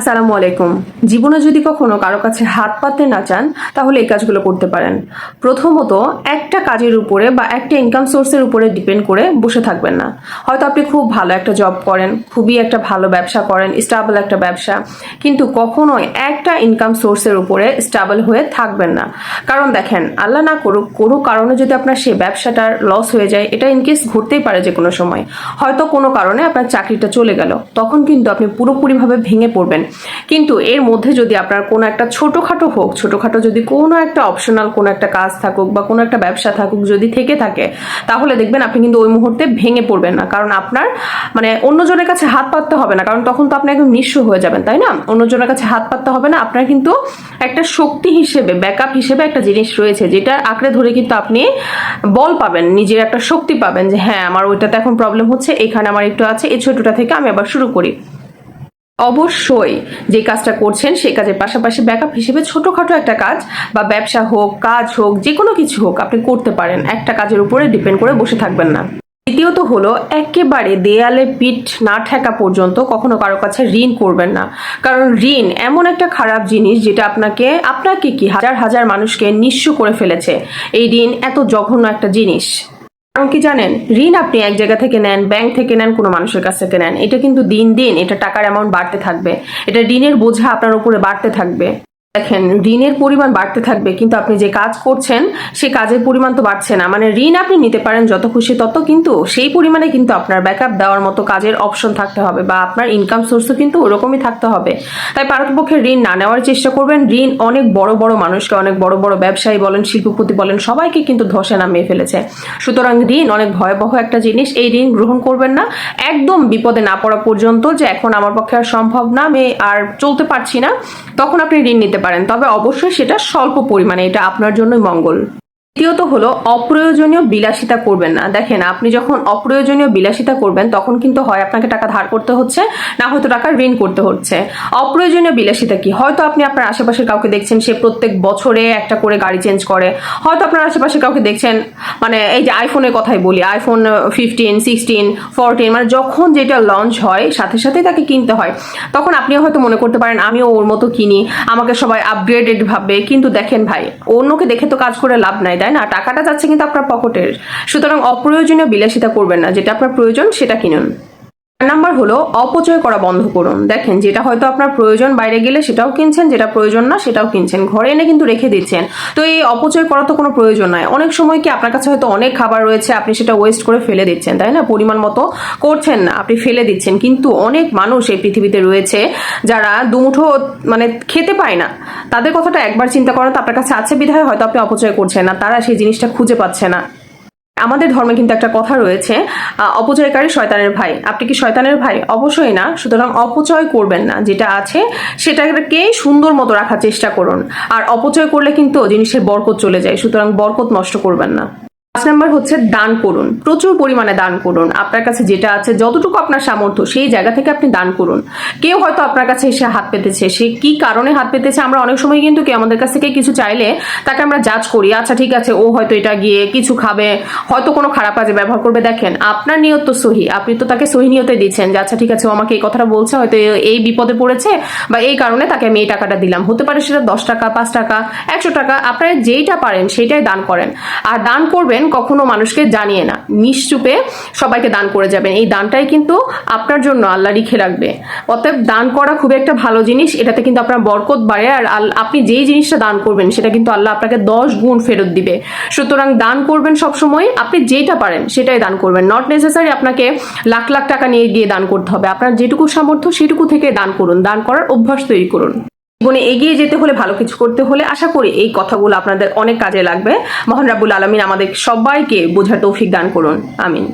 আসসালামু আলাইকুম জীবনে যদি কখনো কারও কাছে হাত পাততে না চান, তাহলে এই কাজগুলো করতে পারেন। প্রথমত, একটা কাজের উপরে বা একটা ইনকাম সোর্সের উপরে ডিপেন্ড করে বসে থাকবেন না। হয়তো আপনি খুব ভালো একটা জব করেন, খুবই একটা ভালো ব্যবসা করেন স্টাবল একটা ব্যবসা, কিন্তু কখনোই একটা ইনকাম সোর্সের উপরে স্টাবল হয়ে থাকবেন না। কারণ দেখেন, আল্লাহ না করুক, কোনো কারণে যদি আপনার সেই ব্যবসাটার লস হয়ে যায়, এটা ইনকেস ঘটতেই পারে যে কোনো সময়। হয়তো কোনো কারণে আপনার চাকরিটা চলে গেল, তখন কিন্তু আপনি পুরোপুরিভাবে ভেঙে পড়বেন। কিন্তু এর মধ্যে যদি আপনার কোনো একটা ছোটোখাটো হোক, ছোটোখাটো যদি কোনো একটা অপশনাল কোনো একটা কাজ থাকুক বা কোনো একটা ব্যবসা থাকুক যদি থেকে থাকে, তাহলে দেখবেন আপনি কিন্তু ওই মুহূর্তে ভেঙে পড়বেন না। কারণ আপনার মানে অন্যজনের কাছে হাত পাততে হবে না, কারণ তখন তো আপনি একদম নিঃস্ব হয়ে যাবেন, তাই না? অন্যজনের কাছে হাত পাততে হবে না, আপনার কিন্তু একটা শক্তি হিসেবে ব্যাকআপ হিসেবে একটা জিনিস রয়েছে যেটা আঁকড়ে ধরে কিন্তু আপনি বল পাবেন, নিজের একটা শক্তি পাবেন যে হ্যাঁ আমার ওইটাতে এখন প্রবলেম হচ্ছে, এখানে আমার একটু আছে, এই ছোটোটা থেকে আমি আবার শুরু করি। অবশ্যই যে কাজটা করছেন সেই কাজের পাশাপাশি ব্যাকআপ হিসেবে ছোটখাটো একটা কাজ বা ব্যবসা হোক, কাজ হোক, যে কোনো কিছু হোক আপনি করতে পারেন। একটা কাজের উপরে ডিপেন্ড করে বসে থাকবেন না। দ্বিতীয়ত হলো, একেবারে দেয়ালে পিঠ না ঠেকা পর্যন্ত কখনো কারও কাছে ঋণ করবেন না। কারণ ঋণ এমন একটা খারাপ জিনিস যেটা আপনাকে আপনাকে কি হাজার হাজার মানুষকে নিঃস্ব করে ফেলেছে। এই ঋণ এত জঘন্য একটা জিনিস। কারণ কি জানেন? ঋণ আপনি এক জায়গা থেকে নেন ব্যাংক থেকে নেন, কোনো মানুষের কাছ থেকে নেন, এটা কিন্তু দিন দিন, এটা টাকার অ্যামাউন্ট বাড়তে থাকবে। এটা ঋণের বোঝা আপনার উপরে বাড়তে থাকবে। দেখেন, ঋণের পরিমাণ বাড়তে থাকবে, কিন্তু আপনি যে কাজ করছেন, সে কাজের পরিমাণ তো বাড়ছে না। মানে ঋণ আপনি নিতে পারেন যত খুশি তত, কিন্তু সেই পরিমাণে কিন্তু আপনার ব্যাকআপ দেওয়ার মতো কাজের অপশন থাকতে হবে বা আপনার ইনকাম সোর্সও কিন্তু ওরকমই থাকতে হবে। তাই পারতপক্ষে ঋণ না নেওয়ার চেষ্টা করবেন। ঋণ অনেক বড় বড় মানুষকে, অনেক বড় বড় ব্যবসায়ী বলেন, শিল্পপতি বলেন, সবাইকে কিন্তু ধসে নামিয়ে ফেলেছে। সুতরাং ঋণ অনেক ভয়াবহ একটা জিনিস, এই ঋণ গ্রহণ করবেন না। একদম বিপদে না পড়া পর্যন্ত যে এখন আমার পক্ষে আর সম্ভব না, আমি আর চলতে পারছি না, তখন আপনি ঋণ নিতে পারেন তবে অবশ্যই সেটা স্বল্প পরিমাণে এটা আপনার জন্যই মঙ্গল। দ্বিতীয়ত হলো, অপ্রয়োজনীয় বিলাসিতা করবেন না। দেখেন, আপনি যখন অপ্রয়োজনীয় বিলাসিতা করবেন, তখন কিন্তু হয় আপনাকে টাকা ধার করতে হচ্ছে, না হয়তো টাকা ঋণ করতে হচ্ছে। অপ্রয়োজনীয় বিলাসিতা কি? হয়তো আপনি আপনার আশেপাশের কাউকে দেখছেন, সে প্রত্যেক বছরে একটা করে গাড়ি চেঞ্জ করে। হয়তো আপনার আশেপাশে কাউকে দেখছেন মানে এই যে আইফোনের কথাই বলি আইফোন ফিফটিন সিক্সটিন ফোরটিন মানে যখন যেটা লঞ্চ হয়, সাথে সাথেই তাকে কিনতে হয়। তখন আপনিও হয়তো মনে করতে পারেন, আমিও ওর মতো কিনি, আমাকে সবাই আপগ্রেডেড ভাববে। কিন্তু দেখেন ভাই, অন্যকে দেখে তো কাজ করে লাভ নাই। তাই না, টাকাটা যাচ্ছে কিন্তু আপনার পকেটের। সুতরাং অপ্রয়োজনীয় বিলাসিতা করবেন না, যেটা আপনার প্রয়োজন সেটা কিনুন। নাম্বার হলো অপচয় করা বন্ধ করুন। দেখেন, যেটা হয়তো আপনার প্রয়োজন, বাইরে গেলে সেটাও কিনছেন, যেটা প্রয়োজন না সেটাও কিনছেন। ঘরে এনে কিন্তু রেখে দিচ্ছেন। তো এই অপচয় করা তো কোনো প্রয়োজন নয় অনেক সময় কি আপনার কাছে হয়তো অনেক খাবার রয়েছে, আপনি সেটা ওয়েস্ট করে ফেলে দিচ্ছেন, তাই না? পরিমাণ মতো করছেন না, আপনি ফেলে দিচ্ছেন। কিন্তু অনেক মানুষ এই পৃথিবীতে রয়েছে যারা দুমুঠো মানে খেতে পায় না। তাদের কথাটা একবার চিন্তা করেন তো আপনার কাছে আছে বিধায় হয়তো আপনি অপচয় করছেন না, তারা সেই জিনিসটা খুঁজে পাচ্ছে না। আমাদের ধর্মে কিন্তু একটা কথা রয়েছে অপচয়কারী শয়তানের ভাই। আপনি কি শয়তানের ভাই? অবশ্যই না। সুতরাং অপচয় করবেন না। যেটা আছে সেটাকে সুন্দর মতো রাখার চেষ্টা করুন। আর অপচয় করলে কিন্তু জিনিসের বরকত চলে যায়। সুতরাং বরকত নষ্ট করবেন না। পাঁচ নাম্বার হচ্ছে দান করুন। প্রচুর পরিমাণে দান করুন। আপনার কাছে যেটা আছে, যতটুকু আপনার সামর্থ্য, সেই জায়গা থেকে আপনি দান করুন। কেউ হয়তো আপনার কাছে এসে হাত পেতেছে, সে কি কারণে হাত পেতেছে আমরা অনেক সময় কিন্তু কেউ আমাদের কাছ থেকে কিছু চাইলে তাকে আমরা জাজ করি আচ্ছা ঠিক আছে, ও হয়তো এটা গিয়ে কিছু খাবে, হয়তো কোনো খারাপ কাজে ব্যবহার করবে। দেখেন, আপনার নিয়ত তো সহি। আপনি তো তাকে সহি নিয়তে দিচ্ছেন যে আচ্ছা ঠিক আছে, ও আমাকে এই কথাটা বলছে, হয়তো এই বিপদে পড়েছে বা এই কারণে তাকে আমি এই টাকাটা দিলাম। হতে পারে সেটা দশ টাকা, পাঁচ টাকা, একশো টাকা, আপনারা যেইটা পারেন, সেইটাই দান করেন। আর দান করবেন কখনো মানুষকে জানিয়ে না। নিশ্চুপে সবাইকে দান করে যাবেন। এই দানটাই কিন্তু আপনার জন্য আল্লাহ লিখে রাখবে। অতএব দান করা খুব একটা ভালো জিনিস। এটাতে কিন্তু আপনার বরকত বাড়ে আর আপনি যেই জিনিসটা দান করবেন, সেটা কিন্তু আল্লাহ আপনাকে দশ গুণ ফেরত দিবে। সুতরাং দান করবেন সবসময়। আপনি যেটা পারেন, সেটাই দান করবেন। নট নেসেসারি আপনাকে লাখ লাখ টাকা নিয়ে গিয়ে দান করতে হবে। আপনার যেটুকু সামর্থ্য, সেটুকু থেকে দান করুন। দান করার অভ্যাস তৈরি করুন। জীবনে এগিয়ে যেতে হলে, ভালো কিছু করতে হলে আশা করি এই কথাগুলো আপনাদের অনেক কাজে লাগবে। মহান রাবুল আলমিন আমাদের সবাইকে বোঝার তৌফিক দান করুন। আমিন।